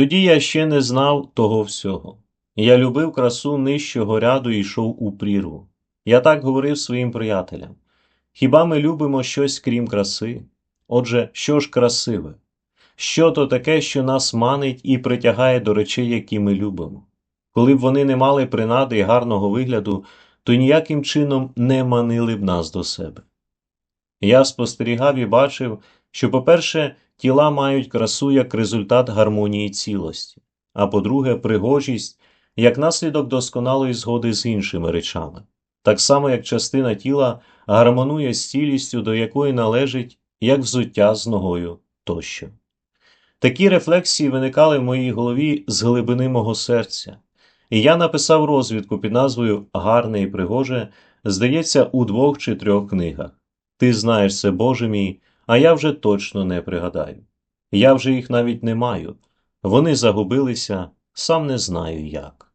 Тоді я ще не знав того всього. Я любив красу нижчого ряду і йшов у прірву. Я так говорив своїм приятелям. Хіба ми любимо щось крім краси? Отже, що ж красиве? Що то таке, що нас манить і притягає до речей, які ми любимо? Коли б вони не мали принади і гарного вигляду, то ніяким чином не манили б нас до себе. Я спостерігав і бачив, що, по-перше, тіла мають красу як результат гармонії цілості, а по-друге, пригожість як наслідок досконалої згоди з іншими речами, так само як частина тіла гармонує з цілістю, до якої належить як взуття з ногою тощо. Такі рефлексії виникали в моїй голові з глибини мого серця, і я написав розвідку під назвою Гарне і пригоже, здається, у двох чи трьох книгах. Ти знаєш це, Боже мій, а я вже точно не пригадаю. Я вже їх навіть не маю. Вони загубилися, сам не знаю як.